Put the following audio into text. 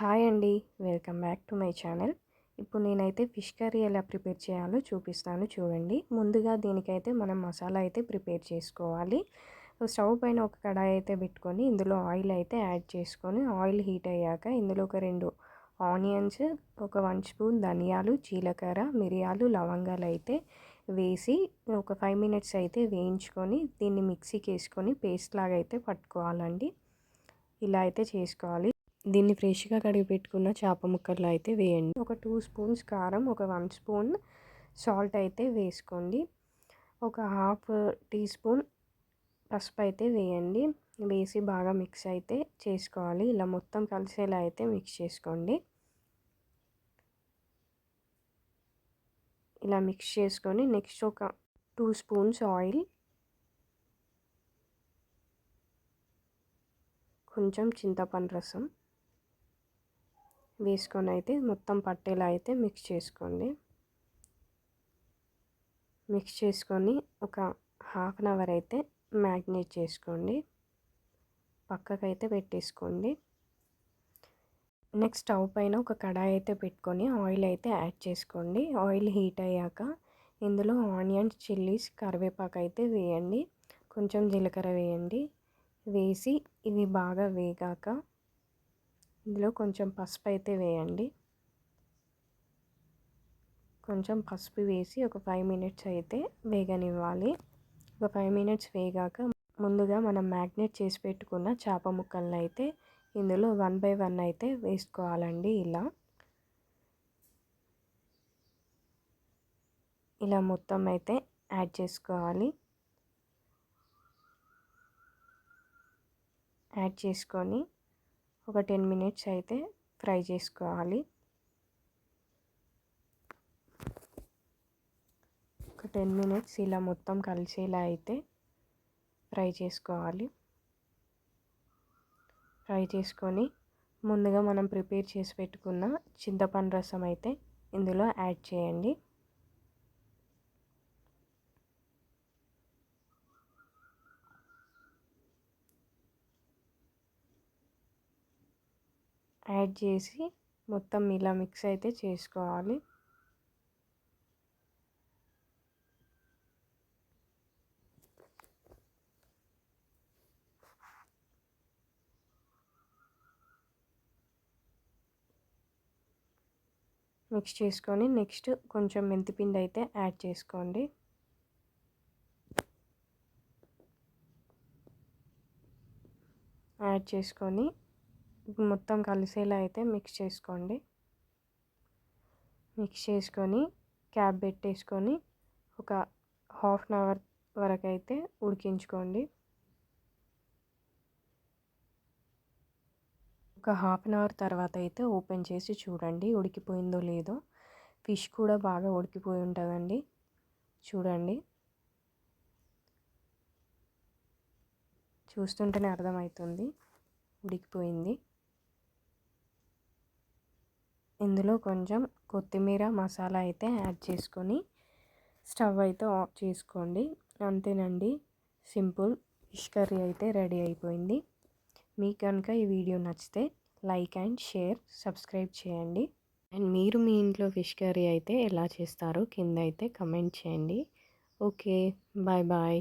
Hi అండి. Welcome back to my channel. ఇప్పుడు నేనైతే ఫిష్ కర్రీ ఎలా ప్రిపేర్ చేయాలో చూపిస్తాను చూడండి. ముందుగా దీనికైతే మనం మసాలా అయితే ప్రిపేర్ చేసుకోవాలి. స్టవ్ పైన ఒక కడాయి అయితే పెట్టుకొని ఇందులో ఆయిల్ అయితే యాడ్ చేసుకొని ఆయిల్ హీట్ అయ్యాక ఇందులో ఒక రెండు ఆనియన్స్ ఒక వన్ స్పూన్ ధనియాలు జీలకర్ర మిరియాలు లవంగాలు అయితే వేసి ఒక ఫైవ్ మినిట్స్ అయితే వేయించుకొని దీన్ని మిక్సీకి వేసుకొని పేస్ట్ లాగా అయితే పట్టుకోవాలండి. ఇలా అయితే చేసుకోవాలి. దీన్ని ఫ్రెష్గా కడిగి పెట్టుకున్న చేప ముక్కలు అయితే వేయండి. ఒక టూ స్పూన్స్ కారం ఒక వన్ స్పూన్ సాల్ట్ అయితే వేసుకోండి. ఒక హాఫ్ టీ స్పూన్ పసుపు అయితే వేయండి. వేసి బాగా మిక్స్ అయితే చేసుకోవాలి. ఇలా మొత్తం కలిసేలా అయితే మిక్స్ చేసుకోండి. ఇలా మిక్స్ చేసుకొని నెక్స్ట్ ఒక టూ స్పూన్స్ ఆయిల్ కొంచెం చింతపండు రసం వేసుకొని అయితే మొత్తం పట్టేలా అయితే మిక్స్ చేసుకోండి. మిక్స్ చేసుకొని ఒక హాఫ్ అన్ అవర్ అయితే మ్యాగ్నేట్ చేసుకోండి. పక్కకైతే పెట్టేసుకోండి. నెక్స్ట్ స్టవ్ పైన ఒక కడాయి అయితే పెట్టుకొని ఆయిల్ అయితే యాడ్ చేసుకోండి. ఆయిల్ హీట్ అయ్యాక ఇందులో ఆనియన్స్ చిల్లీస్ కరివేపాకు అయితే వేయండి. కొంచెం జీలకర్ర వేయండి. వేసి ఇవి బాగా వేగాక ఇందులో కొంచెం పసుపు అయితే వేయండి. కొంచెం పసుపు వేసి ఒక ఫైవ్ మినిట్స్ అయితే వేగనివ్వాలి. ఒక ఫైవ్ మినిట్స్ వేగాక ముందుగా మనం మ్యాగ్నెట్ చేసి పెట్టుకున్న చేప ముక్కలను అయితే ఇందులో వన్ బై వన్ అయితే వేసుకోవాలండి ఇలా. ఇలా మొత్తం అయితే యాడ్ చేసుకోవాలి. యాడ్ చేసుకొని ఒక టెన్ మినిట్స్ అయితే ఫ్రై చేసుకోవాలి. ఒక టెన్ మినిట్స్ ఇలా మొత్తం కలిసేలా అయితే ఫ్రై చేసుకోవాలి. ఫ్రై చేసుకొని ముందుగా మనం ప్రిపేర్ చేసి పెట్టుకున్న చింతపండు రసం అయితే ఇందులో యాడ్ చేయండి. యాడ్ చేసి మొత్తం ఇలా మిక్స్ అయితే చేసుకోవాలి. మిక్స్ చేసుకొని నెక్స్ట్ కొంచెం మెంతిపిండి అయితే యాడ్ చేసుకోండి. యాడ్ చేసుకొని మొత్తం కలిసేలా అయితే మిక్స్ చేసుకోండి. మిక్స్ చేసుకొని క్యాప్ పెట్టేసుకొని ఒక హాఫ్ అన్ అవర్ వరకు అయితే ఉడికించుకోండి. ఒక హాఫ్ అన్ అవర్ తర్వాత అయితే ఓపెన్ చేసి చూడండి ఉడికిపోయిందో లేదో. ఫిష్ కూడా బాగా ఉడికిపోయి ఉంటుందండి. చూడండి. చూస్తుంటేనే అర్థమవుతుంది. ఉడికిపోయింది. ఇందులో కొంచెం కొత్తిమీర మసాలా అయితే యాడ్ చేసుకొని స్టవ్ అయితే ఆఫ్ చేసుకోండి. అంతేనండి సింపుల్ ఫిష్ కర్రీ అయితే రెడీ అయిపోయింది. మీకు కనుక ఈ వీడియో నచ్చితే లైక్ అండ్ షేర్ సబ్స్క్రైబ్ చేయండి. అండ్ మీరు మీ ఇంట్లో ఫిష్ కర్రీ అయితే ఎలా చేస్తారో కింద అయితే కమెంట్ చేయండి. Okay bye bye.